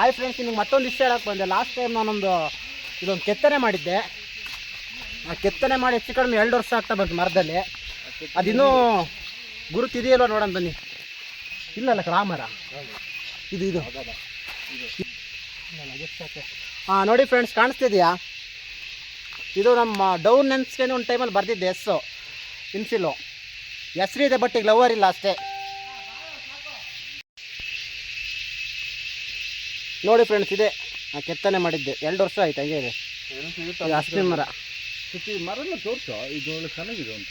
ಆಯ್ friends ನಿಮಗೆ ಮತ್ತೊಂದು ವಿಷಯ ಹೇಳಕ್ಕೆ ಬಂದೆ. ಲಾಸ್ಟ್ ಟೈಮ್ ನಾನೊಂದು ಇದೊಂದು ಕೆತ್ತನೆ ಮಾಡಿದ್ದೆ. ಆ ಕೆತ್ತನೆ ಮಾಡಿ ಹೆಚ್ಚು ಕಡಿಮೆ ಎರಡು ವರ್ಷ ಆಗ್ತಾ ಬಂತು ಮರದಲ್ಲಿ. ಅದಿನ್ನೂ ಗುರುತಿದೆಯಲ್ವ ನೋಡೋಣ ಬನ್ನಿ. ಇಲ್ಲಲ್ಲ ಕ್ರಾಮರ ಇದು ಇದು. ಹಾಂ ನೋಡಿ ಫ್ರೆಂಡ್ಸ್ ಕಾಣಿಸ್ತಿದೆಯಾ? ಇದು ನಮ್ಮ ಡೌನ್ ನೆನ್ಸ್ಕೊಂಡು ಒಂದು ಟೈಮಲ್ಲಿ ಬರ್ದಿದ್ದೆ, ಎಸ್ಸು. ಇನ್ಸಿಲು ಹೆಸ್ರಿದೆ ಬಟ್ ಈಗ ಲವರ್ ಇಲ್ಲ ಅಷ್ಟೇ. ನೋಡಿ ಫ್ರೆಂಡ್ಸ್ ಇದೆ. ನಾ ಕೆತ್ತನೆ ಮಾಡಿದ್ದೆ. ಎರಡು ವರ್ಷ ಆಯ್ತು ಹಂಗೆ ಇದೆ. ಇದು ಮರ. ಮರ ಮರನ ತೋರ್ಸು ಇದು ಒಳ್ಳೆ ಚೆನ್ನಾಗಿದೆ ಅಂತ.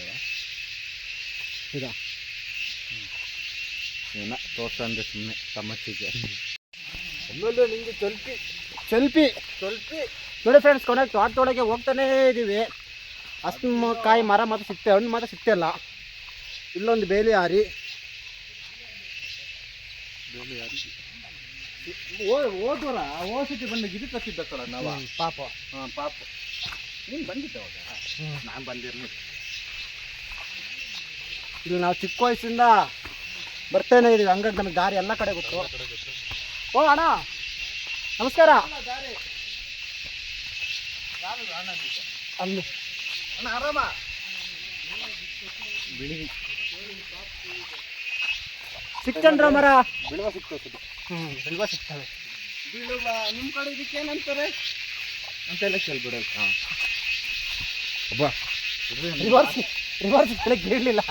ಇದಾ. ಏನ ತೋರ್ಸ ಅಂದ್ರೆ ಸುಮ್ಮನೆ ತಮ್ಮಚ್ಚಿಗೆ. ಆಮೇಲೆ ನಿಮಗೆ ಚಲ್ಪಿ. ಚಲ್ಪಿ. ಚಲ್ಪಿ. ನೋಡಿ ಫ್ರೆಂಡ್ಸ್ ಕೊನೆಗೆ ತೋಟದೊಳಗೆ ಹೋಗ್ತಾನೇ ಇದ್ದೀವಿ ಅಷ್ಟು ಕಾಯಿ ಮರ ಮಾತ್ರ ಸಿಗ್ತೇ ಹಣ್ಣು ಮಾತ್ರ ಸಿಗ್ತಿಲ್ಲ ಇಲ್ಲೊಂದು ಬೇಲಿ ಹಾರಿ. ಹೋದ್ವರ ಓ ಬಂದು ಬಂದಾಗ ಇದು ಸರ ನಾವು. ನಾವ ಪಾಪ. ಹಾಂ ಪಾಪ. ನೀನು ಬಂದಿದ್ದೆ ಅವಾಗ? ನಾನು ಬಂದಿರ್ಲಿ ಇಲ್ಲಿ ನಾವು ಚಿಕ್ಕ ವಯಸ್ಸಿಂದ ಬರ್ತೇನೆ ಇದೀವಿ. ಹಂಗಾಗಿ ನಮಗೆ ದಾರಿ ಎಲ್ಲ ಕಡೆ ಗೊತ್ತು. ಓ ಅಣ್ಣ. ನಮಸ್ಕಾರ. ಅಲ್ಲಿ ಅಣ್ಣ ಆರಾಮ? ಬಿಳಿ. ಸಿಕ್ತನ್ರ ಮರ. ಬಿಳುವ ಸಿಕ್ತದೆ. ಹ್ಞೂ ಬಿಲ್ವ ಸಿಗ್ತವೆ ಬೀಳುವ ನಿಮ್ಮ ಕಡೆ ಇದಕ್ಕೆ ಏನಂತಾರೆ? ಅಂತೆಲ್ಲ ಹಾಂ. ರಿವರ್ಸ್ ರಿವರ್ಸ್ ಬೆಳಗ್ಗೆ ಇರಲಿಲ್ಲ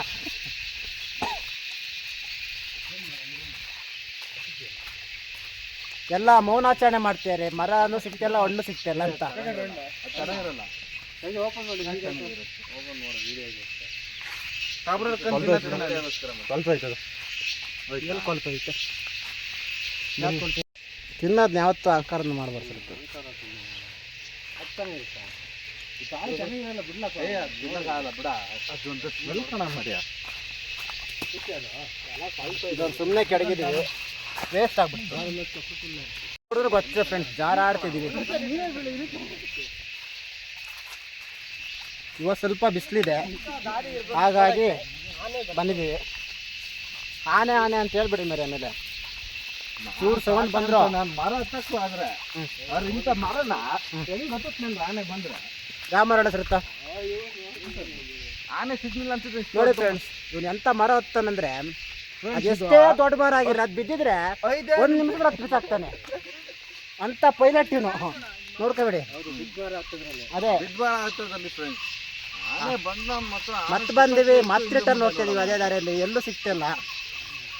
ಎಲ್ಲ ಮೌನಾಚರಣೆ ಮಾಡ್ತಾರೆ ಮರನು ಸಿಗ್ತಿಲ್ಲ ಹಣ್ಣು ಸಿಗ್ತಿಲ್ಲ ಅಂತ. ಓಪನ್ ಮಾಡಿ? ಎಲ್ಲಿ ಕೊಲ್ಪ ಐತೆ? ತಿನ್ನೋದನ್ನ ಯಾವತ್ತೂ ಅಹಂಕಾರನ ಮಾಡ್ಬಾರ್ದು ಸುಮ್ಮನೆ ಕೆಡಗಿದ್ದೀವಿ. ವೇಸ್ಟ್ ಆಗ್ಬಿಟ್ಟು ನೋಡಿದ್ರೆ ಗೊತ್ತಿದೆ ಫ್ರೆಂಡ್ಸ್ ಜಾರ ಆಡ್ತಿದ್ದೀವಿ. ಇವತ್ತು ಸ್ವಲ್ಪ ಬಿಸಿಲಿದೆ. ಹಾಗಾಗಿ ಬಂದಿದ್ದೀವಿ. ಆನೆ ಆನೆ ಅಂತ ಹೇಳ್ಬಿಡಿ ಮೇರೆ ಆಮೇಲೆ ಚೂರು ಸೌಂಡ್ ಬಂದ್ರು. ನಾನು ಮರ ಹತ್ತಕ್ಕೂ ಆದ್ರೆ ಅವ್ರು ಇಂಥ ಮರನ ಹೆಂಗ್ ಹತ್ತತ್ ನಂಗೆ ಆನೆ ಬಂದ್ರೆ? ಮರ ಹೆಸರುತ್ತಾ ಆನೆ ಸಿಗ್ಲಿಲ್ಲ ಅಂತ ನೋಡಿ ಫ್ರೆಂಡ್ಸ್ ಇವ್ನು ಎಂತ ಮರ ಹತ್ತಾನಂದ್ರೆ ಎಷ್ಟೇ ದೊಡ್ಡ ಮರ ಆಗಿರ ಅದು ಬಿದ್ದಿದ್ರೆ ಒಂದು ನಿಮಿಷ ಬಿಸಾಕ್ತಾನೆ ಅಂತ ಪೈಲಟ್ ಇವನು. ನೋಡ್ಕೋಬೇಡಿ. ಅದೇ. ಫ್ರೆಂಡ್ಸ್ ಮತ್ತೆ ಬಂದಿವಿ ಮತ್ತೆ ರಿಟರ್ನ್ ಹೋಗ್ತಿದೀವಿ ಅದೇ ದಾರಿಯಲ್ಲಿ ಎಲ್ಲೂ ಸಿಗ್ತಿಲ್ಲ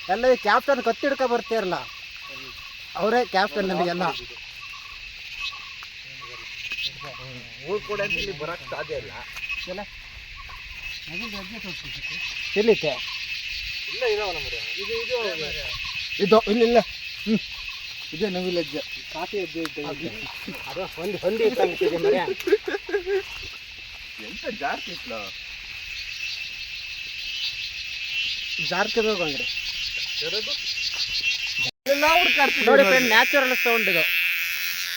ಎಲ್ಲ ಈ ಕ್ಯಾಪ್ಟನ್ ಕತ್ತಿಡ್ಕ ಬರ್ತಿರಲ್ಲ ಅವರೇ ಕ್ಯಾಪ್ಟನ್ ನಮಗೆಲ್ಲ. ಊರ್ ಕೂಡ ಇಲ್ಲಿ ಬರಕ್ ಸಾಧ್ಯ ಇಲ್ಲ. ಇಲ್ಲ ನಮ್ಮದು ಇದು ಇದು ಇದು ಇದೇ ನವಿಲಜ್ಜ ಕಾಫಿ ಎದ್ದು ಅದು ಹೊಂದಿ ಹೊಂದಿ ಇಟ್ಟಂಗಿದೆ ಮರೆ ಎಂತ ಇಟ್ಲ ನೋಡಿ ಫ್ರೆಂಡ್ ನ್ಯಾಚುರಲ್ ಸೌಂಡ್ ಇದು.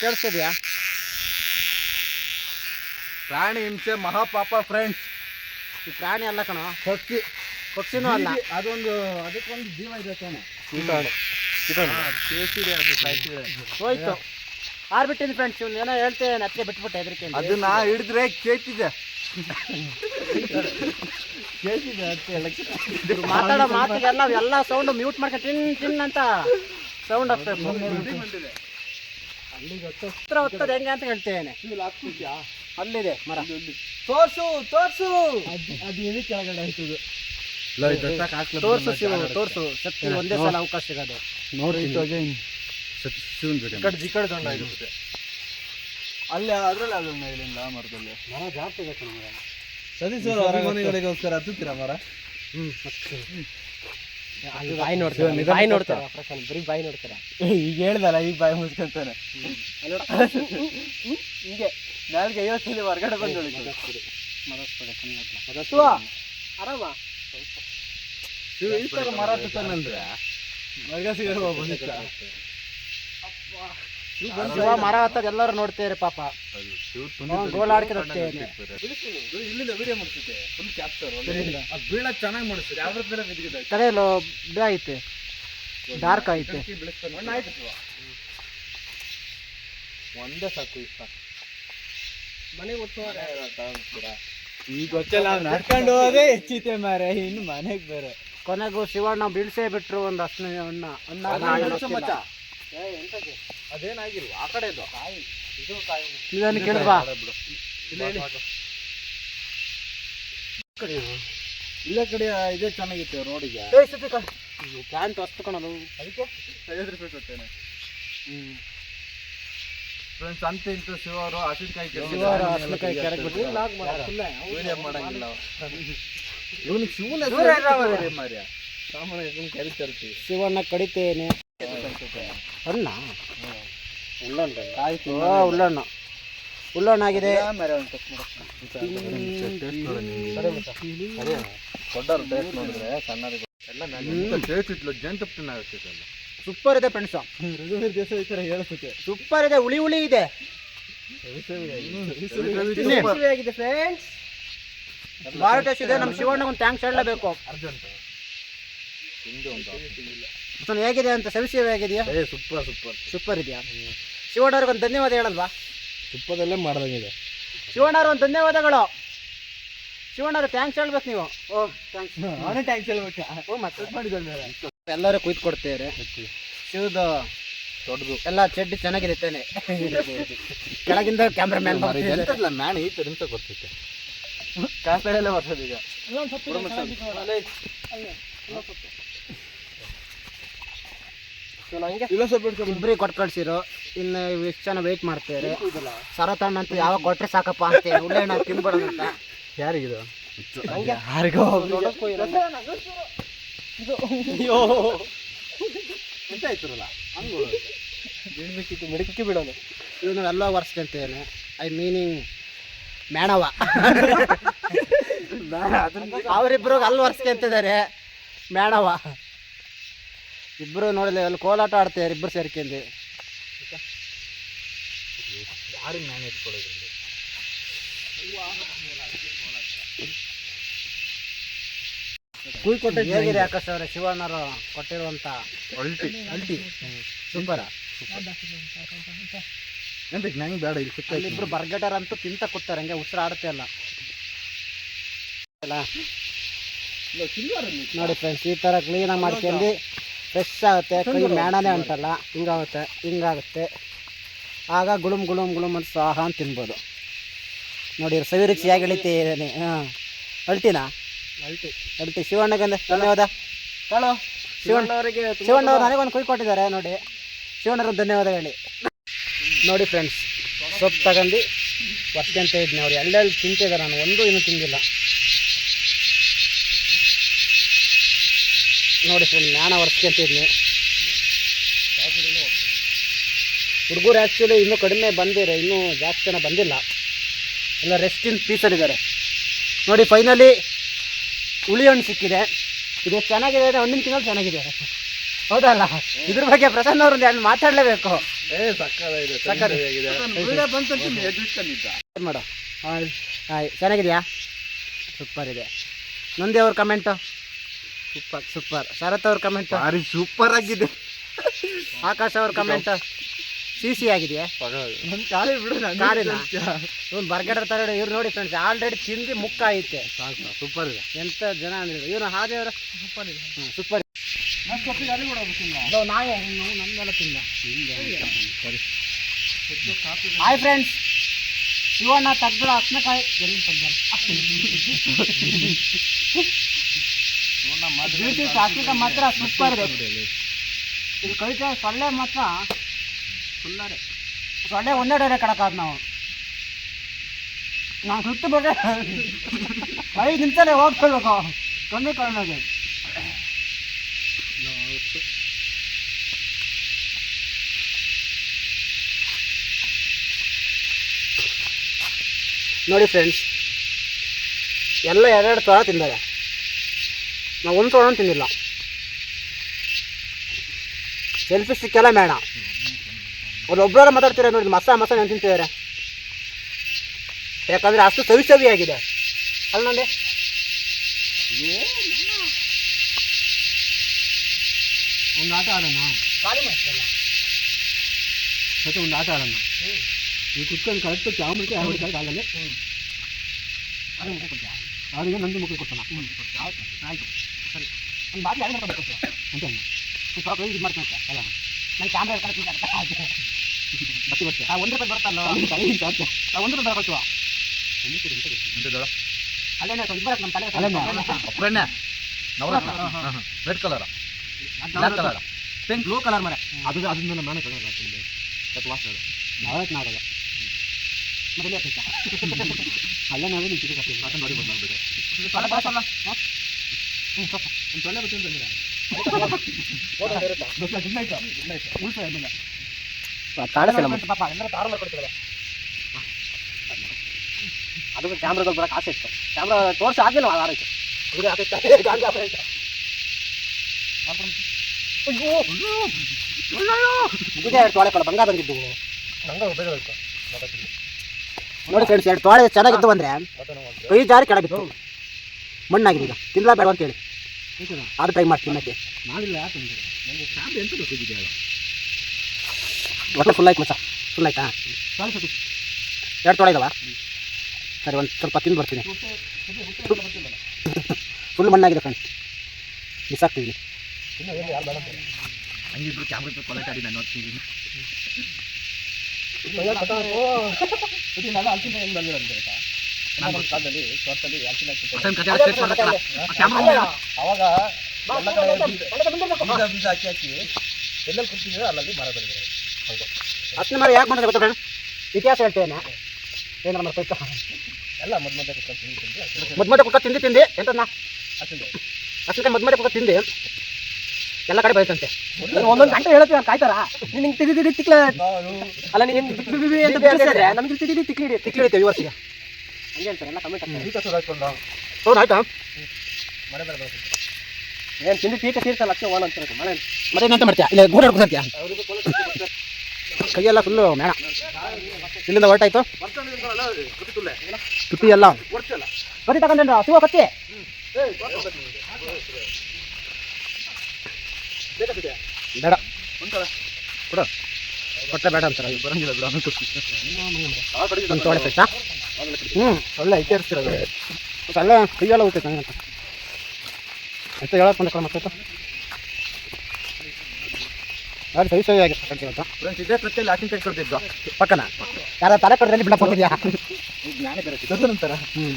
ಕೇಳಿಸ್ತಿದ್ಯಾ? ಪ್ರಾಣಿ ಹಿಂಸೆ ಮಹಾಪಾಪ ಫ್ರೆಂಡ್ಸ್ ಈ ಪ್ರಾಣಿ ಅಲ್ಲ ಕಣ. ಪಕ್ಷಿ. ಪಕ್ಷಿನೂ ಅಲ್ಲ. ಅದೊಂದು ಅದಕ್ಕೊಂದು ಜೀವ ಇದೆ ತಾನೆ ಹೋಯ್ತು. ಆರ್ಬಿಟ್ಟಿನ ಫ್ರೆಂಡ್ಸ್ ಇವ್ನು ಏನೋ ಹೇಳ್ತೇನೆ ಅದಕ್ಕೆ ಬಿಟ್ಬಿಟ್ಟೆ ಹೆದರಿಕೆ ಅದನ್ನ ಹಿಡಿದ್ರೆ ಕೇಳ್ತಿದೆ ಮಾತಾಡೋ ಮಾತಿಗೆಲ್ಲ ಎಲ್ಲ ಸೌಂಡ್ ಮ್ಯೂಟ್ ಮಾಡ್ಕೊಂಡು ಟಿನ್ ಟಿನ್ ಅಂತ ಸೌಂಡ್ ಆಗ್ತದೆ ಹತ್ರ ಹೊತ್ತದ ಹೆಂಗೆ ಅಂತ ಹೇಳ್ತೇನೆ. ಅಲ್ಲಿದೆ ಮರ. ತೋರ್ಸು ತೋರ್ಸು. ಅದು ಎಲ್ಲಿ ಕೆಳಗಡೆ ಆಯ್ತದು? ತೋರ್ಸು ಶಿವ ತೋರ್ಸು. ಸತ್ಯ ಒಂದೇ ಸಲ ಅವಕಾಶ ಸಿಗೋದು. ನೋಡಿ ಕಡ್ಜಿ ಕಡ್ದಂಡ ಆಗಿರುತ್ತೆ ಅಲ್ಲಿ ಅದ್ರಲ್ಲಿ ಅದನ್ನ ಇಲ್ಲಿಂದ ಮರದಲ್ಲಿ. ಮರ ಜಾಸ್ತಿ ಇದೆ ಕಣ ಮರ. ಸತೀಶ್ ಅವರು ಅಭಿಮಾನಿಗಳಿಗೋಸ್ಕರ ಹತ್ತುತ್ತೀರಾ ಮರ ಅಲ್ಲಿ ಬಾಯಿ ನೋಡ್ತಾರೆ ಬಾಯಿ ನೋಡ್ತಾರೆ ಪ್ರಶಾಂತ್ ಬರೀ ಬಾಯಿ ನೋಡ್ತಾರೆ. ಈಗ ಹೇಳ್ದಲ್ಲ ಈಗ ಬಾಯಿ ಮುಚ್ಕೊಂತಾನೆ. ಹಿಂಗೆ ನಾಲ್ಗೆ ಐವತ್ತು ಸಲ ಹೊರಗಡೆ ಬಂದು ಆರಾಮ? ಈ ಥರ ಮರ ಹತ್ತುತ್ತಾನಂದ್ರೆ? ಮಗ ಸಿಗೋ ಬಂದಿತ್ತ ಶಿವ ಮರ ಹತ್ತದ ಎಲ್ಲರೂ ನೋಡ್ತೇವೆ ಪಾಪ. ಇದಾಗೈತೆ ಡಾರ್ಕ್ ಐತೆ. ಒಂದೇ ಸಾಕು ಇಷ್ಟ. ಮನೆಗೆ ಒಟ್ಟುವರೆ ಈಗ ಗೊತ್ತಿಲ್ಲ ನಡ್ಕೊಂಡು ಹೋದೇ ಹೆಚ್ಚಿತೆ ಮಾರೆ. ಇನ್ನು ಮನೆಗೆ ಬೇರೆ. ಕೊನೆಗೂ ಶಿವಣ್ಣ ಬೀಳ್ಸೇ ಬಿಟ್ರು ಒಂದು ಅಷ್ಟನೇ ಅಣ್ಣ ಅಣ್ಣ ಅದೇನಾಗಿಲ್ವ? ಆ ಕಡೆ ಇದು ಇದು ಕಾಯಿ. ಇದನ್ನು ಕೇಳಿದ್ವಾ ಇಲ್ಲ ಕಡೆ ಇದೇ ಚೆನ್ನಾಗಿತ್ತು ರೋಡಿಗೆ. ಏ ಸತಿ ಪ್ಯಾಂಟ್ ಹೊಸ್ತು ಕಣದು ಅದಕ್ಕೆ? ಐವತ್ತು ರೂಪಾಯಿ ಫ್ರೆಂಡ್ಸ್ ಅಂತ ಇಂತು ಶಿವರು ಹಸಿನಕಾಯಿ ಶಿವರ ಹಸಿನಕಾಯಿ ಕೆರೆ ಬಿಟ್ಟು. ಮಾಡಂಗಿಲ್ಲ ಶಿವನ ಮಾರ್ಯ ಸಾಮಾನ್ಯ ಕರಿತಿರ್ತೀವಿ ಶಿವಣ್ಣ ಕಡಿತೇನೆ ಅಣ್ಣ ಉಳ್ಳಣ್ಣ ಉಳ್ಳಣ್ಣ ಉಳ್ಳಣ್ಣ ಆಗಿದೆ. ಸೂಪರ್ ಇದೆ ಫ್ರೆಂಡ್ಸ್ ಸೂಪರ್ ಇದೆ ಹುಳಿ ಹುಳಿ ಇದೆ. ಆಗಿದೆ ಫ್ರೆಂಡ್ಸ್ ಭಾಳ ಟೇಸ್ಟ್ ಇದೆ ನಮ್ಮ ಶಿವಣ್ಣ ಒಂದು ಥ್ಯಾಂಕ್ಸ್ ಹೇಳಲೇಬೇಕು. ಅರ್ಜೆಂಟ್ ಅಸಲು ಹೇಗಿದೆ ಅಂತ ಸವಿಸೇವೆ ಹೇಗಿದೆಯಾ? ಏ ಸೂಪರ್ ಸೂಪರ್ ಸೂಪರ್ ಇದೆಯಾ? ಶಿವಣ್ಣ ಅವ್ರಿಗೆ ಒಂದು ಧನ್ಯವಾದ ಹೇಳಲ್ವಾ ತುಪ್ಪದಲ್ಲೇ ಮಾಡ್ದಂಗಿದೆ. ಶಿವಣ್ಣ ಒಂದು ಧನ್ಯವಾದಗಳು. ಶಿವಣ್ಣ ಥ್ಯಾಂಕ್ಸ್ ಹೇಳ್ಬೇಕು ನೀವು. ಓ ಥ್ಯಾಂಕ್ಸ್ ಅವನೇ ಥ್ಯಾಂಕ್ಸ್ ಹೇಳ್ಬೇಕಾ. ಓ ಮತ್ತೆ? ಮಾಡಿದ್ದಾನೆ ಎಲ್ಲರೂ ಕುಯ್ದು ಕೊಡ್ತೇವೆ ಶಿವದ ದೊಡ್ಡದು. ಎಲ್ಲ ಚಡ್ಡಿ ಚೆನ್ನಾಗಿದೆ ತಾನೆ ಕೆಳಗಿಂದ ಕ್ಯಾಮ್ರಾಮ್ಯಾನ್ ಎಂತಲ್ಲ ಮ್ಯಾನ್ ಈ ಥರ ಅಂತ ಗೊತ್ತೈತೆ ಕಾಸರಲ್ಲೇ ಬರ್ತದೆ ಈಗ. ಇಲ್ಲ ಸ್ವಲ್ಪ ಇಬ್ಬರಿಗೆ ಕೊಟ್ಟು ಕಳ್ಸಿರು. ಇನ್ನು ಎಷ್ಟು ಜನ ವೆಯ್ಟ್ ಮಾಡ್ತೇವೆ ಸರತಣ್ಣ ಅಂತ ಯಾವಾಗ ಕೊಟ್ಟರೆ ಸಾಕಪ್ಪ ಅಂತ ಉಳ್ಳಣ್ಣ ತಿನ್ಬಿಡೋದು ಅಂತ. ಯಾರಿಗಿದು? ಯಾರಿಗೋ? ಅಯ್ಯೋ. ಎಂತ ಆಯ್ತರಲ್ಲ? ಮಿಡಕಕ್ಕೆ ಬಿಡೋದು. ಇವನು ಎಲ್ಲ ಒರೆಸ್ಕೊಂತೇನೆ ಐ ಮೀನಿಂಗ್ ಮೇಣವ. ಅವರಿಬ್ರು ಅಲ್ಲಿ ಒರ್ಸ್ಕೊಂತಿದ್ದಾರೆ ಮೇಣವ. ಇಬ್ಬರು ನೋಡಿಲ್ಲ ಅಲ್ಲಿ ಕೋಲಾಟ ಆಡ್ತಾರೆ ಇಬ್ಬರು ಸೇರ್ಕೊಂಡು ಯಾರು ಮ್ಯಾನೇಜ್ ಕೊಡೋದ್ರಲ್ಲಿ ಕುಯ್ ಕೊಟ್ಟು ಹೇಗಿದೆ ಆಕಾಶ್ ಅವರೇ ಶಿವಣ್ಣರು ಕೊಟ್ಟಿರುವಂತ ಅಲ್ಟಿ. ಅಲ್ಟಿ. ಸೂಪರ. ಎಂತಕ್ಕೆ ನಂಗೆ ಬೇಡ ಇಲ್ಲಿ ಸುತ್ತ ಇಲ್ಲಿಬ್ರು ಬರ್ಗಟರ್ ಅಂತೂ ತಿಂತ ಕೊಡ್ತಾರೆ ಹಂಗೆ ಉಸಿರು ಆಡುತ್ತೆ ಅಲ್ಲ ಅಲ್ಲ ನೋಡಿ ಫ್ರೆಂಡ್ಸ್ ಈ ಥರ ಕ್ಲೀನಾಗಿ ಮಾಡ್ಕೊಂಡು ಫ್ರೆಶ್ ಆಗುತ್ತೆ ಕೈ ಮೇಣನೇ ಉಂಟಲ್ಲ ಹಿಂಗಾಗುತ್ತೆ ಹಿಂಗಾಗುತ್ತೆ. ಆಗ ಗುಳುಮ್ ಗುಳುಮ್ ಗುಳುಮ್ ಅಂತ ಸಾಹ ಅಂತ ತಿನ್ಬೋದು. ನೋಡಿ ಸವಿ ರುಚಿಯಾಗಿ ಎಳಿತೆ ಇದ್ದಾನೆ ಹಾಂ. ಅಳ್ತೀನಾ? ಅಳ್ತಿ. ಅಳ್ತಿ. ಶಿವಣ್ಣಗಂದ ಧನ್ಯವಾದ ಹಲೋ ಶಿವಣ್ಣವರಿಗೆ ಶಿವಣ್ಣವ್ರು ನನಗೊಂದು ಕುಯ್ ಕೊಟ್ಟಿದ್ದಾರೆ ನೋಡಿ. ಶಿವಣ್ಣವ್ರಿಗೆ ಧನ್ಯವಾದ ಹೇಳಿ. ನೋಡಿ ಫ್ರೆಂಡ್ಸ್ ಸೊಪ್ಪು ತಗೊಂಡು ವರ್ಷ ಅಂತ ಇದ್ದೀನಿ ಅವ್ರು. ಎಲ್ಲೆಲ್ಲಿ ತಿಂತಿದ್ದಾರೆ ನಾನು ಒಂದು ಇನ್ನೂ ತಿಂದಿಲ್ಲ. ನೋಡಿ ಫ್ರೆಂಡ್ ಜ್ಞಾನ ವರ್ಷಕ್ಕಂತ ಇದ್ನಿ. ಹುಡುಗರು ಆ್ಯಕ್ಚುಲಿ ಇನ್ನೂ ಕಡಿಮೆ ಬಂದಿರ ಇನ್ನೂ ಜಾಸ್ತಿ ಜನ ಬಂದಿಲ್ಲ. ಎಲ್ಲ ರೆಸ್ಟ್ ಇನ್ ಪೀಸಲ್ಲಿದ್ದಾರೆ ನೋಡಿ ಫೈನಲಿ ಹುಳಿ ಹಣ್ಣು ಸಿಕ್ಕಿದೆ. ಇದು ಚೆನ್ನಾಗಿದೆ ಅಂದರೆ ಹಣ್ಣಿನ ತಿನ್ನಲು ಚೆನ್ನಾಗಿದೆ. ಹೌದಲ್ಲ? ಇದ್ರ ಬಗ್ಗೆ ಪ್ರಸನ್ನ ಅವ್ರು ಅಲ್ಲಿ ಮಾತಾಡಲೇಬೇಕು? ಏ ಸಕ್ಕದಾಗಿದೆ ಸಕ್ಕತ್. ವಿಡಿಯೋ ಬಂತಂತ ಎದ್ಬಿಟ್ಕೊಂಡಿದ್ದ ಏನ್ ಮಾಡು? ಹಾಯ್ ಹಾಯ್ ಚೆನ್ನಾಗಿದೆಯಾ? ಸೂಪರ್ ಇದೆ. ನಂದಿ ಅವ್ರ ಕಮೆಂಟು ಸೂಪರ್ ಸೂಪರ್ ಶರತ್ ಅವ್ರ ಕಮೆಂಟ್ ಭಾರಿ ಸೂಪರ್ ಆಗಿದೆ. ಆಕಾಶ್ ಅವ್ರ ಕಮೆಂಟ್ ಸಿ ಸಿ ಆಗಿದೆಯಾ? ಕಾಲಿ ಬಿಡು ಕಾಲಿನ? ಇವ್ನು ಬರ್ಗಡೆ ತರ ಇವ್ರು ನೋಡಿ ಫ್ರೆಂಡ್ಸ್ ಆಲ್ರೆಡಿ ತಿಂದು ಮುಕ್ಕ ಐತೆ. ಸೂಪರ್ ಇದೆ. ಎಂತ ಜನ ಅಂದ್ರೆ ಇವನು ಅವ್ರ ಸೂಪರ್ ಇದೆ. ಸೂಪರ್ ನಾವೇ ನಾವು ನಮ್ದೆಲ್ಲ ತಿಂದ. ಹಾಯ್ ಫ್ರೆಂಡ್ಸ್ ಶಿವಣ್ಣ ತಗ್ಗಳ ಹಸ್ನಕಾಯಿ ಎಲ್ಲಿ ತಂದಾರ? ಹಸ್ನಕಾಯಿ ಮಾತ್ರ ಸೂಪರ್ ಇದೆ. ಕೈತೆ ಸೊಳ್ಳೆ ಮಾತ್ರ ಸುಳ್ಳಾರೆ ಸೊಳ್ಳೆ ಒಂದೇ ಕಡಕಾದ್ ನಾವು. ನಾನು ಸುತ್ತ ಬಗ್ಗೆ ಐದು ನಿಮಿಷನೇ ಹೋಗ್ಕೊಳ್ಬೇಕು ಕಮ್ಮಿ ಕಡಿಮೆಗೆ ನೋಡಿ ಫ್ರೆಂಡ್ಸ್ ಎಲ್ಲ ಎರಡೆರಡು ತೊಳ ತಿಂದಾರೆ. ನಾವು ಒಂದು ಸೋಡನ್ನು ತಿಂದಿಲ್ಲ. ಸೆಲ್ಫಿ ಸ್ಟಿಕ್ಕೆಲ್ಲ ಬೇಡ. ಅವ್ರು ಒಬ್ಬರ ಮಾತಾಡ್ತೀರ ನೋಡಿ ಮಸ ಮಸ ನಾನು ತಿಂತಿದ್ದಾರೆ ಯಾಕಂದರೆ ಅಷ್ಟು ಸವಿ ಸವಿ ಆಗಿದೆ ಅಲ್ಲ ನೋಡಿ ಒಂದು ಆಟ ಆಡೋಣ. ಖಾಲಿ ಮಾಡ್ತಲ್ಲ ಜೊತೆ ಒಂದು ಆಟ ಆಡೋಣ. ನೀವು ಕುತ್ಕೊಂಡು ಕರೆಕ್ಟ್ ಚಾಮುಂಡಿ ಯಾವ ಮುಖ ಆಗಲ್ಲ ಅವರಿಗೆ ನಂದು ಮುಖ ಕೊಡ್ತಾನ ಆಯ್ತು. ಒಂದು ಬಾಕಿ ಯಾರು ಮಾಡ್ಬೇಕು ಅಂತ ನೀವು ಸ್ವಲ್ಪ ಇದು ಮಾಡ್ತಾನೆ ಅಲ್ಲ. ನಾನು ಕ್ಯಾಮ್ರಾ ಹಿಡ್ಕೊಂಡು ಬತ್ತಿ ಬರ್ತೀವಿ ಆ ಒಂದು ರೂಪಾಯಿ ಬರ್ತಲ್ಲ ಆ ಒಂದು ರೂಪಾಯಿ ಬರ್ತೀವ ಅಲ್ಲೇನೆ ಸ್ವಲ್ಪ ಬರಕ್ಕೆ ನಮ್ಮ ತಲೆ ಒಗ್ಗರಣೆ Navratna. Red colour black colour pink blue colour ಮರೆ. ಅದು ಅದನ್ನ ಮನೆ ಕಲರ್ ಹಾಕಿದ್ದೆ ಅದು ವಾಸನೆ ಯಾವತ್ತು ನಾಡಲ್ಲ ಮತ್ತೆ ಇಲ್ಲಿ ಹಾಕೈತಾ? ಅಲ್ಲೇ ನಾವೇ ನಿಂತು ಕಟ್ಟಿ ಅದನ್ನ ನೋಡಿ ಬಂದ್ಬಿಡುತ್ತೆ. ಸೊಳ್ಳೆ ಬರ್ತಲ್ಲ ಹಾಂ ಹ್ಞೂ ಸ್ವಲ್ಪ ಒಂದು ಸೊಳ್ಳೆ ಬತ್ತೆ ಅಂತಂದ್ರೆ ಪಾಪ ಎಲ್ಲರೂ ತಾರು ಮಾಡ್ಕೊಡ್ತಿದ್ದಾರೆ ಅದು ಕ್ಯಾಮ್ರಾದಲ್ಲಿ ಬರೋಕೆ ಆಸೆ ಇತ್ತು ಕ್ಯಾಮ್ರಾ ತೋರಿಸಿ ಆಗಿಲ್ಲ ಅದು ಆರೈತೆ ಗುಡಿ ಆಗೈತೆ ಗಾಡಿ ಆಗೈತೆ ಅಯ್ಯೋ ಮುಗಿದೆ ಎರಡು ತೊಳೆ ಕೊಡ ಬಂಗಾರ ಬಂದಿದ್ದು ನೋಡಿ. ಫ್ರೆಂಡ್ಸ್ ಎರಡು ತೊಳೆ ಚೆನ್ನಾಗಿದ್ದು ಅಂದ್ರೆ ಕೈ ಜಾರಿ ಕೆಳ ಬಿತ್ತು ಮಣ್ಣಾಗಿದೆ ಈಗ. ತಿನ್ಲಾ ಬೇಡ ಅಂತೇಳಿ ಅದು ಟ್ರೈ ಮಾಡಿ ತಿನ್ನಕ್ಕೆ ಮಾಡಿಲ್ಲ ಒಟ್ಟು ಫುಲ್ ಆಯ್ತು ಮಚ್ಚ. ಫುಲ್ ಆಯ್ತಾ? ಎರಡು ತೊಳೆ ಇದಾವ? ಸರಿ ಒಂದು ಸ್ವಲ್ಪ ತಿಂದು ಬರ್ತೀನಿ. ಫುಲ್ ಮಣ್ಣಾಗಿದೆ ಫ್ರೆಂಡ್ಸ್ ಆಗ್ತಿದ್ದೀನಿ ಹಂಗಿದ್ರು ಕ್ಯಾಮ್ರಾ ಕೊಲೆ ಕಾಡಿ ನಾನು ನೋಡ್ತಿದ್ದೀನಿ. ಅವಾಗ ಎಲ್ಲ ಕಡೆ ಬೀಜ ಬೀಜ ಹಾಕಿ ಹಾಕಿ ಎಲ್ಲೆಲ್ಲಿ ಕೂತಿದ್ರೆ ಅಲ್ಲಲ್ಲಿ ಮರ ಬೆಳೆದಿದ್ದಾರೆ ಹತ್ತನೇ ಮರ ಯಾಕೆ ಮಾಡಿದ್ರೆ ಗೊತ್ತಾ ಫ್ರೆಂಡ್ ಇತಿಹಾಸ ಹೇಳ್ತೇನೆ. ಏನಾರ ಮಾಡ್ತಾ ಎಲ್ಲ ಮದ್ ಮಧ್ಯೆ ಕುತ್ಕೊಂಡು ತಿಂದು ತಿಂದು ಮದ್ ಮಧ್ಯೆ ಕುಕ್ಕ ತಿಂದು ತಿಂದು. ಅಷ್ಟೇ ಮದ್ ಮಧ್ಯೆ ಕುಕ್ಕ ತಿಂದು ಎಲ್ಲ ಕಡೆ ಬೈತಂತೆ ಒಂದೊಂದು ಗಂಟೆ ಹೇಳ್ತೀವಿ ನಾನು ಕಾಯ್ತಾರ ನಿಂಗೆ ತಿಡಿ ತಿಡಿ ತಿಕ್ಲ ಅಲ್ಲ ನೀನು ಹೇಳಿದ್ರೆ ನಮ್ಗೆ ತಿಡಿ ತಿಕ್ಲಿ ತಿಕ್ಲಿ ಹಿಡಿತೇವೆ ಇವರ್ಸಿಗೆ ಹಂಗೆ ಹೇಳ್ತಾರೆ ಎಲ್ಲ ಕಮೆಂಟ್ ಆಗ್ತಾರೆ ಈತ ಸುರ ಹಾಕೊಂಡು ಹೌದು ಆಯ್ತಾ? ಮನೆ ಬರ ಏನು ತಿಂದು ತೀಟ ತೀರ್ಸಲ್ಲ ಅಷ್ಟೇ ಓನ್ ಅಂತಾರೆ ಮಳೆ ಮತ್ತೆ ಏನಂತ ಮಾಡ್ತೀಯ? ಇಲ್ಲ ಗೋಡೆ ಹಿಡ್ಕೊಳ್ತೀಯ ಕೈಯೆಲ್ಲ ಫುಲ್ಲು ಮೇಣ. ಇಲ್ಲಿಂದ ಹೊರಟಾಯ್ತು? ತುಟಿ ಎಲ್ಲ ಕತ್ತಿ ತಗೊಂಡ್ರ ಹಸಿವ ಕತ್ತಿ? ಬೇಡ. ಕೊಡು. ಕೊಟ್ಟರೆ ಬೇಡ ಅಂತಾರೆ. ಬರಂಗಿಲ್ಲ ಬಿಡು ಅಂತ ಹ್ಞೂ ಒಳ್ಳೆ ಐತೆ ಮತ್ತು ಅಲ್ಲ ಕೈಯೆಲ್ಲ ಹೋಗ್ತೈತೆ ಹಂಗಂತ ಅಂತ. ಹೇಳಕ್ ಬಂದ ಕಡೆ ಮತ್ತೆ ಯಾರು ಸೈ ಸೈ ಆಗಿತ್ತು ಕಟ್ಟಿ ಅಂತ ಫ್ರೆಂಡ್ಸ್ ಇದೇ ಪ್ರತಿ ಹಾಕಿನ ಕೈ ಕೊಡ್ತಿದ್ದು. ಪಕ್ಕನ? ಯಾರ ತಲೆ ಕಟ್ಟದಲ್ಲಿ ಬಿಡಕ್ಕೆ ಹೋಗಿದ್ಯಾ ಜ್ಞಾನ ನಾನೇ ಬೇರೆ ದೊಡ್ಡದಂತಾರ ಹ್ಞೂ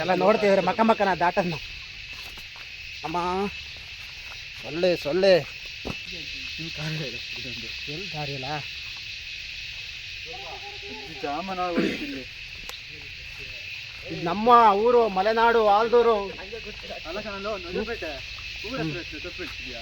ಎಲ್ಲ ನೋಡ್ತಿದ್ರೆ ಮಕ್ಕ ಮಕ್ಕನ ದಾಟನ್ನ ಅಮ್ಮ. ಸೊಳ್ಳೆ ಸೊಳ್ಳೆ. ಎಲ್ಲಿ ದಾರಿ ಇಲ್ಲ ಜಾಮನ ಇಲ್ಲಿ? ನಮ್ಮ ಊರು ಮಲೆನಾಡು ಆಲ್ದೂರು. ಅಲ್ಲ ಕಣಲ್ಲ ನಡುಪೇಟೆ ಊರ ಹತ್ರ ತಪ್ಪಿಡ್ತಿದ್ಯಾ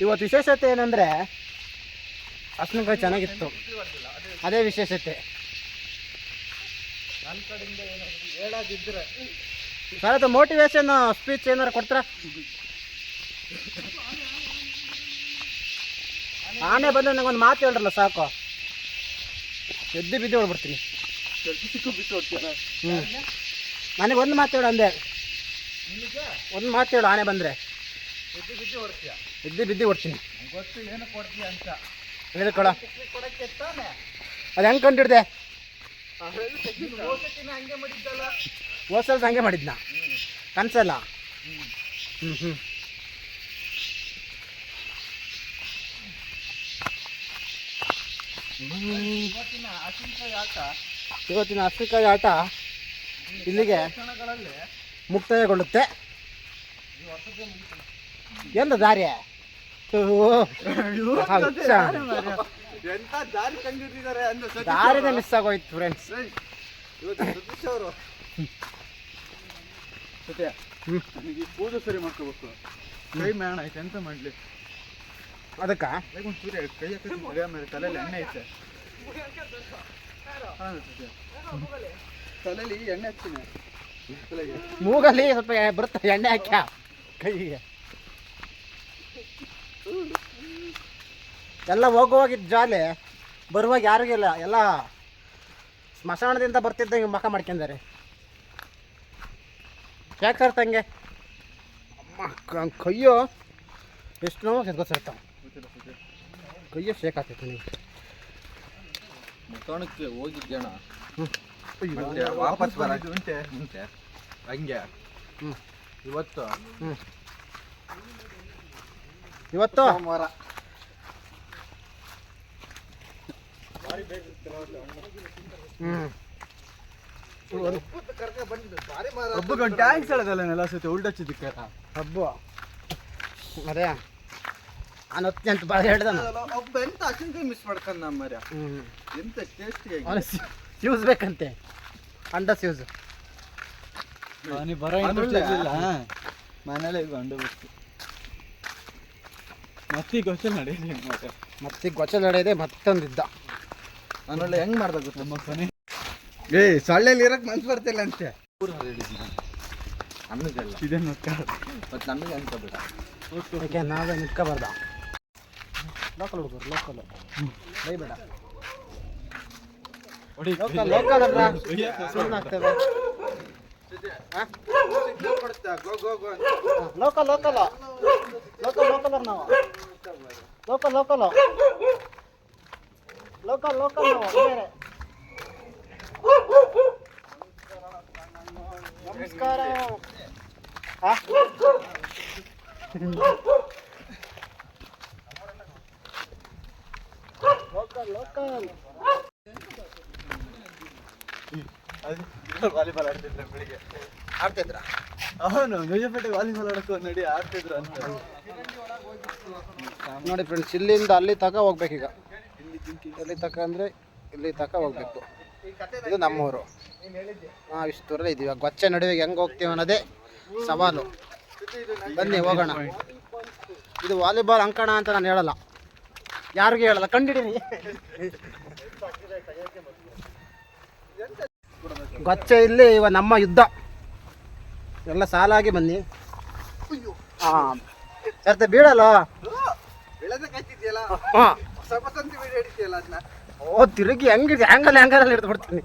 ಇವತ್ತು ವಿಶೇಷತೆ ಏನಂದ್ರೆ ಹಸಿನಕಾಯಿ ಚೆನ್ನಾಗಿತ್ತು. ಅದೇ ವಿಶೇಷತೆ. ಸರ್, ಅದು ಮೋಟಿವೇಶನ್ ಸ್ಪೀಚ್ ಏನಾರು ಕೊಡ್ತೀರಾ? ಆನೆ ಬಂದ್ರೆ ನಂಗೆ ಒಂದು ಮಾತು ಹೇಳ್ರಲ್ಲ, ಸಾಕು. ಎದ್ದು ಬಿದ್ದು ಹೇಳ್ಬಿಡ್ತೀನಿ ಹ್ಞೂ ನನಗೆ ಒಂದು ಮಾತು ಹೇಳು ಅಂದೆ. ಒಂದು ಮಾತು ಹೇಳು, ಆನೆ ಬಂದರೆ. ಎದ್ದು ಬಿದ್ದು ಹೊಡ್ತೀಯ? ಎದ್ದು ಬಿದ್ದು ಹೊಡ್ತೀನಿ. ಗೊತ್ತು ಏನು ಕೊಡ್ತೀಯ ಅಂತ ತಾನೆ ಅದು ಹೆಂಗೆ ಕಂಡಿಡ್ದೆ? ಹೋಗಕ್ಕಿನ ಹಂಗೆ ಮಾಡಿದ್ನ? ಕನ್ಸಲ್ಲ? ಹ್ಞೂ ಹ್ಞೂ ಇವತ್ತಿನ ಹಸಿಕಾಯಿ ಆಟ ಇಲ್ಲಿಗೆ ಮುಕ್ತಾಯಗೊಳ್ಳುತ್ತೆ. ಎಂದ ದಾರಿ ಎಂತ ದಾರಿ. ಮಿಸ್ ಆಗೋಯ್ತು ಫ್ರೆಂಡ್ಸ್ ಇವತ್ತು ಸತೀಶ್ ಅವರು ಸತ್ಯ ಕೂದಲು ಸರಿ ಮಾಡ್ಕೋಬೇಕು ಕೈ ಮೇಣ ಐತೆ ಎಂತ ಮಾಡ್ಲಿ ಅದಕ್ಕ ಕೈ ತಲೆಯಲ್ಲಿ ಎಣ್ಣೆ ಐತೆ ಸತ್ಯ. ತಲೆಯಲ್ಲಿ ಎಣ್ಣೆ ಹಚ್ಚಿನ ಮೂಗಲ್ಲಿ ಸ್ವಲ್ಪ ಬರುತ್ತೆ ಎಣ್ಣೆ ಹಾಕ್ಯಾ ಕೈಗೆ ಎಲ್ಲ ಹೋಗುವಾಗಿದ್ದ ಜಾಲೆ ಬರುವಾಗ ಯಾರಿಗೂ ಇಲ್ಲ. ಎಲ್ಲ ಸ್ಮಶಾನದಿಂದ ಬರ್ತಿದ್ದಂಗೆ ಮಖ ಮಾಡ್ಕೊಂಡಾರೆ. ಯಾಕೆ ಸರ್ ತಂಗೆ? ಅಮ್ಮ ಕ- ಕೈಯೋ ಎಷ್ಟು ನೋವು ಸೆದ್ಕೊಸಿರ್ತಾವ ಕೈಯೋ ಶೇಕ್ ಆಗ್ತೈತೆ ನೀವು. ಮುಖಾಣಕ್ಕೆ ಹೋಗಿದ್ದೇಣ. ಹ್ಞೂ ವಾಪಸ್ ಬರ ಮುಂಚೆ ಮುಂಚೆ ಹಂಗೆ. ಹ್ಞೂ ಇವತ್ತು. ಹ್ಞೂ ಇವತ್ತು? ಸೋಮವಾರ. ಒಬ್ಬ ಟ್ಯಾಂಕ್ಸ್ ಹೇಳೋದಲ್ಲ ನೆಲ ಸತಿ ಉಲ್ಟಾ ಚಿದಕ್ಕಾರ ಹಬ್ಬ. ಅದೇ ನಾನು ಹತ್ತು ಅಂತ ಭಾಳ ಹೇಳ್ದ ಒಬ್ಬ ಎಂತ ಅಚಿನ್ಕಾಯಿ ಮಿಸ್ ಮಾಡ್ಕಂದ ಮರ್ಯ ಹ್ಞೂ ಎಂತ ಟೇಸ್ಟ್ ಫ್ಯೂಸ್ ಬೇಕಂತೆ. ಅಂಡ ಫ್ಯೂಸ್ ನೀ ಬರೋ ಇಲ್ಲ ಮನೇಲೆ ಗಂಡು ಬಿಟ್ಟು ಮತ್ತೆ ನಡೆಯಲಿ ಮತ್ತೆ ಮತ್ತೆ ಗೊಚ್ಚಲ್ ನಡೆಯದೆ ಮತ್ತೊಂದಿದ್ದ. ನಾನೊಳ್ಳೆ ಹೆಂಗ್ ಮಾಡ್ದ ಗೊತ್ತ? ಮಕ್ಕನೇ ಏ ಸೊಳ್ಳೆಲಿ ಇರಕ್ ಮನ್ಸು ಬರ್ತಿಲ್ಲ ಅಂತೆ. ಅನ್ನದಲ್ಲ ಇದನ್ನ ಮತ್ತೆ ನಮಗೆ ಬೇಡ. ಯಾಕೆ ನಾವೇ ನಿಂತ್ಕೋಬಾರ್ದ? ಲೋಕಲ್ ಹುಡುಗರು ಲೋಕಲ್ ಬೈಬೇಡ ಲೋಕಲ್ ಲೋಕಲ್ ಅಲ್ಲ. ಸುಮ್ಮನೆ ಆಗ್ತದೆ ಲೋಕಲ್ ಲೋಕಲ್ ಲೋಕಲ್ ಲೋಕಲ್ ನಾವು. ಲೋಕಲ್ ಲೋಕಲ್ ಲೋಕಲ್ ಲೋಕಲ್ ಬೇರೆ ನಮಸ್ಕಾರ? ಲೋಕಲ್ ಲೋಕಲ್ ವಾಲಿಬಾಲ್ ಆಡ್ತಿದ್ರೆ ಬೆಳಿಗ್ಗೆ ಆಡ್ತಿದ್ರ? ಅವನು ಗಜಪೇಟೆ ವಾಲಿಬಾಲ್ ಆಡಕ್ಕೆ ನಡಿ ಆಡ್ತಿದ್ರು ಅಂತ. ನೋಡಿ ಫ್ರೆಂಡ್ಸ್ ಇಲ್ಲಿಂದ ಅಲ್ಲಿ ತಗ ಹೋಗ್ಬೇಕೀಗ. ಎಲ್ಲಿ ತಕ ಅಂದರೆ ಇಲ್ಲಿ ತಕ ಹೋಗ್ಬೇಕು. ಇದು ನಮ್ಮೂರು. ನಾವು ಇಷ್ಟು ದೂರ ಇದೀವಿ. ಗೊಚ್ಚೆ ನಡುವೆ ಹೆಂಗೆ ಹೋಗ್ತೀವಿ ಅನ್ನೋದೇ ಸವಾಲು. ಬನ್ನಿ ಹೋಗೋಣ. ಇದು ವಾಲಿಬಾಲ್ ಅಂಕಣ ಅಂತ ನಾನು ಹೇಳಲ್ಲ. ಯಾರಿಗೂ ಹೇಳಲ್ಲ ಕಂಡಿಡೀನಿ ಗೊಚ್ಚೆ ಇಲ್ಲಿ ಇವ ನಮ್ಮ ಯುದ್ಧ. ಎಲ್ಲ ಸಾಲಾಗಿ ಬನ್ನಿ. ಹಾಂ. ಸರ್ತೆ ಬೀಳಲ್ಲ ಹಾಂ. ಹಿಡಿತೀಯಲ್ಲ ಅದನ್ನ ಓ ತಿರುಗಿ ಹೆಂಗಿದೆ ಹೆಂಗಲ್ಲ ಹ್ಯಾಂಗರಲ್ಲಿ ಹಿಡಿದು ಬಿಡ್ತೀನಿ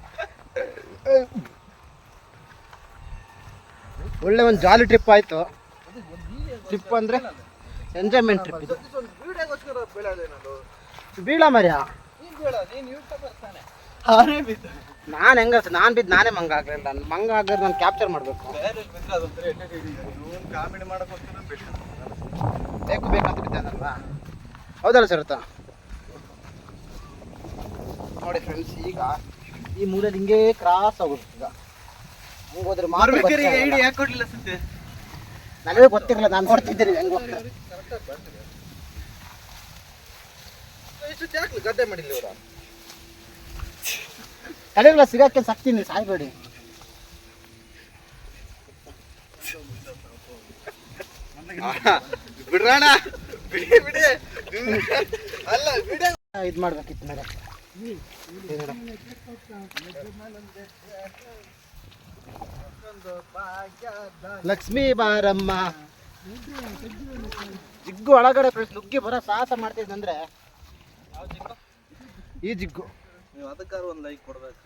ಒಳ್ಳೆ ಒಂದು ಜಾಲಿ ಟ್ರಿಪ್ ಆಯಿತು. ಟ್ರಿಪ್ ಅಂದರೆ ಎಂಜಾಯ್ಮೆಂಟ್ ಟ್ರಿಪ್ ಇದು. ಬೀಳ ಮರ್ಯ? ನೀನ್ ಹೆಂಗ ನಾನು ಬಿದ್ದು ನಾನೇ ಮಂಗ ಆಗಲಿಲ್ಲ. ನಾನು ಮಂಗ ಆಗಿದ್ರೆ ನಾನು ಕ್ಯಾಪ್ಚರ್ ಮಾಡಬೇಕು. ಬೇಕು ಬೇಕು ಬೇಕಂತ ಬಿದ್ದಾನಲ್ವಾ ಹೌದಲ್ಲ ಸರ್ ನೋಡಿ ಫ್ರೆಂಡ್ಸ್ ಈಗ ಈ ಮೂರಲ್ಲಿ ಹಿಂಗೆ ಕ್ರಾಸ್ ಆಗುತ್ತೆ ಈಗ. ಹೋಗೋದ್ರೆ ಹೋದ್ರೆ ಮಾತ್ರ ಗೊತ್ತಾಗಲ್ಲ. ಯಾಕೆ ಕೊಡ್ಲಿಲ್ಲ ಸತ್ಯ? ನನಗೆ ಗೊತ್ತಿರಲಿಲ್ಲ ನಾನು ಕೊಡ್ತಿದ್ದೇನೆ ಹೆಂಗೆ ಹೋಗ್ತಾರೆ ಇಷ್ಟು ಯಾಕೆ ಗದ್ದೆ ಮಾಡಿಲ್ಲ ಇವ್ರ? ತಲೆಗಳ ಸಿಗಕ್ಕೆ ಸಕ್ತೀನಿ ಸಾಯ್ಬೇಡಿ. ಬಿಡ್ರಣ ಬಿಡಿ ಬಿಡಿ. ಅಲ್ಲ ಬಿಡ. ಇದು ಮಾಡ್ಬೇಕಿತ್ತು ನೋಡು. ಲಕ್ಷ್ಮೀ ಬಾರಮ್ಮ. ಜಿಗ್ಗು ಒಳಗಡೆ ಫ್ರೆಂಡ್ಸ್ ನುಗ್ಗಿ ಬರೋ ಸಾಹಸ ಮಾಡ್ತಿದ್ದಂದ್ರೆ ಈ ಜಿಗ್ಗು. ನೀವು ಅದಕ್ಕಾರ ಒಂದು ಲೈಕ್ ಕೊಡ್ಬೇಕು.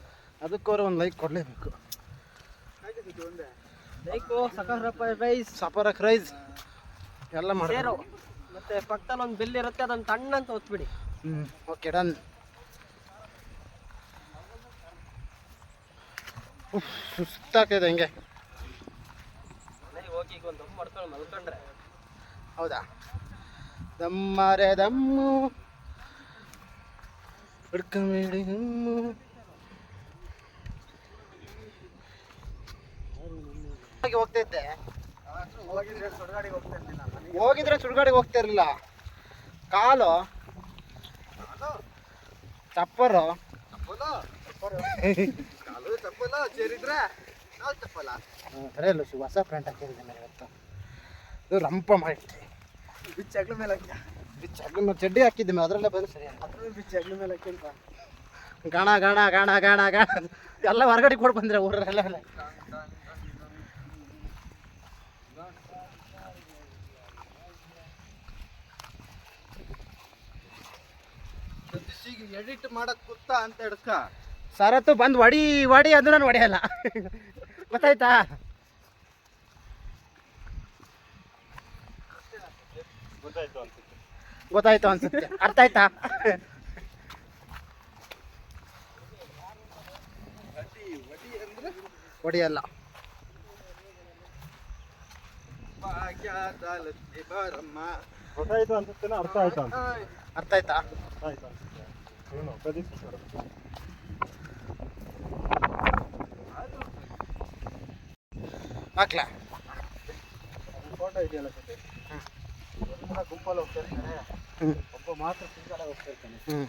ಅದಕ್ಕೋರು ಒಂದು ಲೈಕ್ ಕೊಡಲೇಬೇಕು. ಲೈಕು ರೈಸ್ ಸಪರಕ್ ರೈಸ್ ಎಲ್ಲ ಮಾಡ್ತಾರೆ ಮತ್ತೆ ಪಕ್ಕದಲ್ಲಿ ಒಂದು ಬಿಲ್ ಇರುತ್ತೆ ಅದನ್ನ ತಣ್ಣ ಅಂತ ಒತ್ಬಿಡಿ. ಹ್ಞೂ ಓಕೆ ಡನ್ ಸುಸ್ತಾಗ್ತದೆ ಹಿಂಗೆ. ಹೌದಾ? ದಮ್ಮರೆ ದಮ್ಮು. ಹುಡ್ಕಬೇಡಿ ಸುಡಗಾಡಿಗೆ ಹೋಗ್ತಾ ಮನೆಗೆ ಹೋಗಿದ್ರೆ ಸುಡುಗಾಡಿಗೆ ಹೋಗ್ತಾ ಇರಲಿಲ್ಲ. ಕಾಲು. ಚಪ್ಪರು. ಕಾಲು ಸೇರಿದ್ರೆ ನಾವು ತಪ್ಪಲ್ಲ. ಚಪ್ಪಲ ಅಲ್ಲ ಶಿವ ಹೊಸ ಪ್ಯಾಂಟ್ ಹಾಕಿದ್ದೀನಿ ಇವತ್ತು. ಇದು ರಂಪ ಮಾಡಿಟ್ಟೆ ಬಿಚ್ಚ ಅಗ್ಲ ಮೇಲೆ ಬಿಚ್ಚ ಚಡ್ಡಿ ಮೇಲೆ ಚಡ್ಡಿ ಹಾಕಿದ್ದೀನಿ ಅದರಲ್ಲೇ ಬಂದು ಸರಿ ಅದ್ರ ಬಿಚ್ಚ ಅಗ್ಲ ಮೇಲೆ ಹಾಕಿಂತ ಗಾಣ ಗಾಣ ಗಾಣ ಗಾಣ ಗಾಣ. ಎಲ್ಲ ಹೊರಗಡೆ ಕೊಡ್ ಬಂದ್ರೆ ಊರಲ್ಲ ಎಡಿಟ್ ಮಾಡಕ್ ಗೊತ್ತಾ ಅಂತ ಹಿಡ್ಕ ಸರತ್ತು ಬಂದು ಹೊಡಿ ಹೊಡಿ ಅದು ನಾನು ಹೊಡೆಯಲ್ಲ. ಗೊತ್ತಾಯ್ತಾ? ಗೊತ್ತಾಯ್ತು ಅನ್ಸುತ್ತೆ. ಅರ್ಥ ಆಯ್ತಾ? ಹೊಡಿಯಲ್ಲ. ಗೊತ್ತಾಯ್ತು ಅನ್ಸುತ್ತೇನೋ ಅರ್ಥ ಆಯ್ತಾ ಅರ್ಥ ಆಯ್ತಾ? ಆಯ್ತು ಅನ್ಸುತ್ತೆ ಇವನು ಪ್ರದೀಪ್ ಸರ್ ಹಾಕ್ಲಾ. ಫೋಟೋ ಇದೆಯಲ್ಲ ಜೊತೆ ಎಲ್ಲ ಗುಂಪಲ್ಲಿ ಹೋಗ್ತಾ ಇರ್ತಾರೆ ಒಬ್ಬ ಮಾತ್ರ ಸಿಂಗಲ್ ಹೋಗ್ತಾ ಇರ್ತಾನೆ ಹ್ಞೂ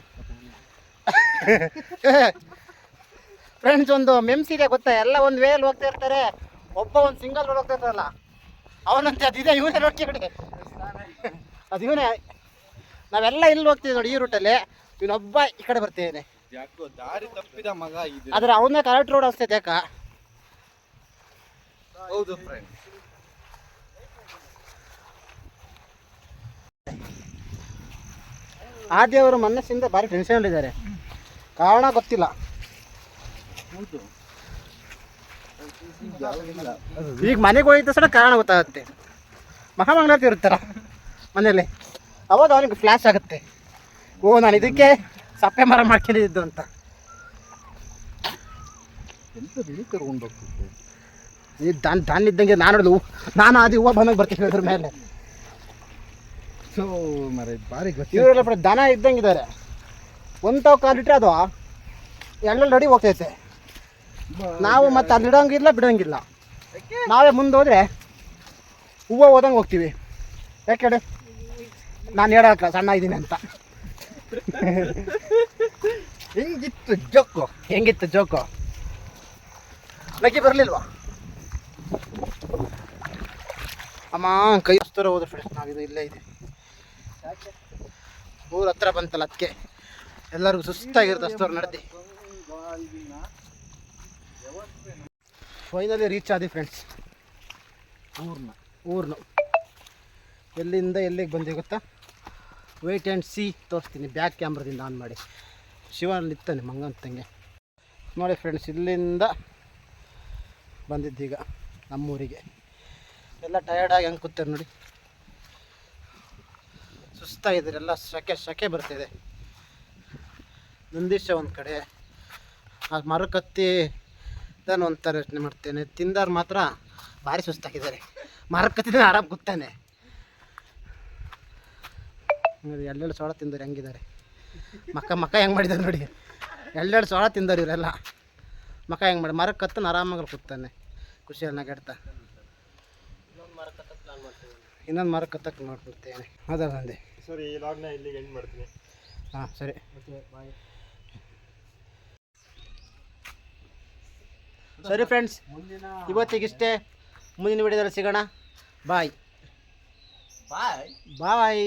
ಫ್ರೆಂಡ್ಸ್ ಒಂದು ಮೆಮ್ಸ್ ಇದೆ ಗೊತ್ತಾ? ಎಲ್ಲ ಒಂದು ವೇಲ್ ಹೋಗ್ತಾ ಇರ್ತಾರೆ. ಒಬ್ಬ ಒಂದು ಸಿಂಗಲ್ ರೋಡ್ ಹೋಗ್ತಾ ಇರ್ತಾರಲ್ಲ. ಅವನಂತೆ ಅದಿದೆ ಇವನೇ ನೋಡ್ಕೊಳ್ಳಿ ಅದು ಇವನೇ. ನಾವೆಲ್ಲ ಇಲ್ಲಿ ಹೋಗ್ತೀವಿ ನೋಡಿ ಈ ರೂಟಲ್ಲಿ ಇವನೊಬ್ಬ ಈ ಕಡೆ ಬರ್ತಿದ್ದೇನೆ ಆದ್ರೆ ಅವನೇ ಕರೆಕ್ಟ್ ರೋಡ್ ಅನ್ಸ್ತೈತೆ ಯಾಕ ಹೌದು ಫ್ರೆಂಡ್ ಆದಿಯವರು ಮನಸ್ಸಿಂದ ಭಾರಿ ಇದ್ದಾರೆ. ಕಾರಣ ಗೊತ್ತಿಲ್ಲ. ಈಗ ಮನೆಗೆ ಹೋಗಿದ್ದ ಸಡ ಕಾರಣ ಗೊತ್ತಾಗುತ್ತೆ. ಮಹಾಮಂಗಳಾರತಿ ಇರ್ತಾರ ಮನೇಲಿ ಅವಾಗ ಅವನಿಗೆ ಫ್ಲ್ಯಾಶ್ ಆಗುತ್ತೆ. ಓ ನಾನು ಇದಕ್ಕೆ ಸಪ್ಪೆ ಮರ ಮಾಡ್ಕೊಂಡಿದ್ದು ಅಂತ. ಎಂತ ಬಿಳಿ ಕರ್ಕೊಂಡು ಹೋಗ್ತಿದ್ದೆ ಈ ದನ್ ದನ್ ಇದ್ದಂಗೆ ನಾನು ನೋಡಿದ್ಲು ನಾನು ಅದು ಹೂವು ಬಂದಂಗೆ ಬರ್ತೀನಿ ಅದ್ರ ಮೇಲೆ. ಸೊ ಮರೆ ಬಾರಿ ಗೊತ್ತಿಲ್ಲ ಇವರೆಲ್ಲ ಬರೀ ದನ ಇದ್ದಂಗಿದ್ದಾರೆ. ಒಂದು ತಾವು ಕಾಲಿಟ್ರೆ ಅದು ಎಲ್ಲೆಲ್ಲಿ ನಡಿ ಹೋಗ್ತೈತೆ. ನಾವು ಮತ್ತೆ ಅಲ್ಲಿ ಇಡೋಂಗಿಲ್ಲ ಬಿಡೋಂಗಿಲ್ಲ. ನಾವೇ ಮುಂದೆ ಹೋದ್ರೆ ಹೂವು ಹೋದಂಗೆ ಹೋಗ್ತೀವಿ. ಯಾಕೆ ಹೇಳಿ? ನಾನು ಹೇಳಕ್ಕ ಸಣ್ಣ ಇದ್ದೀನಿ ಅಂತ. ಹೆಂಗಿತ್ತು ಜೋಕು. ಹೆಂಗಿತ್ತು ಜೋಕು? ಲಕ್ಕಿ ಬರಲಿಲ್ವಾ? ಅಮ್ಮ, ಕೈ ಹಸ್ತರ ಹೋದ ಫ್ರೆಂಡ್ಸ್ ನಾವಿದು ಇಲ್ಲೇ ಇದೆ ಊರ ಹತ್ರ ಬಂತಲ್ಲ ಅದಕ್ಕೆ ಎಲ್ಲರಿಗೂ ಸುಸ್ತಾಗಿರುತ್ತೆ ಅಷ್ಟವ್ರು ನಡೆದಿ. ಫೈನಲಿ ರೀಚ್ ಆದಿ ಫ್ರೆಂಡ್ಸ್ ಊರ್ನ ಊರ್ನ. ಎಲ್ಲಿಂದ ಎಲ್ಲಿಗೆ ಬಂದೆ ಗೊತ್ತಾ? ವೆಯ್ಟ್ ಆ್ಯಂಡ್ ಸಿ ತೋರಿಸ್ತೀನಿ ಬ್ಯಾಕ್ ಕ್ಯಾಮ್ರದಿಂದ ಆನ್ ಮಾಡಿ. ಶಿವನಲ್ಲಿ ನಿತ್ತಾನೆ ಮಂಗಂತಂಗೆ ನೋಡಿ ಫ್ರೆಂಡ್ಸ್ ಇಲ್ಲಿಂದ ಬಂದಿದ್ದೀಗ ನಮ್ಮೂರಿಗೆ. ಎಲ್ಲ ಟಯರ್ಡಾಗಿ ಹಂಗೆ ಕೂತಾರೆ ನೋಡಿ. ಸುಸ್ತಾಗಿದ್ದಾರೆ ಎಲ್ಲ ಸೆಕೆ ಸೆಕೆ ಬರ್ತಿದೆ ನಂದೀಶ ಒಂದು ಕಡೆ. ಆ ಮರಕತ್ತಿ ಇದನ್ನು ಒಂಥರ ಯೋಚನೆ ಮಾಡ್ತೇನೆ. ತಿಂದವ್ರು ಮಾತ್ರ ಭಾರಿ ಸುಸ್ತಾಗಿದ್ದಾರೆ. ಮರಕತ್ತಿದ ಆರಾಮ್ ಕೂತಾನೆ. ಎಲ್ಲೆಲ್ಲಿ ಸೋಳ ತಿಂದವ್ರು ಹೆಂಗಿದ್ದಾರೆ. ಮಕ್ಕ ಮಕ್ಕ ಹೆಂಗೆ ಮಾಡಿದ್ದಾರೆ ನೋಡಿ. ಎಲ್ಲೆಲ್ಲ ಸೋಳ ತಿಂದರು ಇವರೆಲ್ಲ. ಮಕ್ಕ ಹೆಂಗೆ ಮಾಡಿ ಮರಕ್ಕೆ ಕತ್ತನ ಆರಾಮಾಗಿ ಕೂತಾನೆ. ಖುಷಿಯನ್ನು ನಗಾಡ್ತಾ. ಇನ್ನೊಂದು ಮರ ಕತ್ತಕ್ಕೆ ನೋಡ್ಬಿಡ್ತೇನೆ. ಅದರ ತಂದೆ ಸರಿ ಈ ಲಾಗ್ನ ಇಲ್ಲಿಗೆ ಎಂಡ್ ಮಾಡ್ತೀನಿ. ಹಾಂ ಸರಿ. ಸರಿ ಫ್ರೆಂಡ್ಸ್ ಇವತ್ತಿಗಿಷ್ಟೇ. ಮುಂದಿನ ವಿಡಿಯೋದಲ್ಲಿ ಸಿಗೋಣ. ಬಾಯ್ ಬಾಯ್ ಬಾಯ್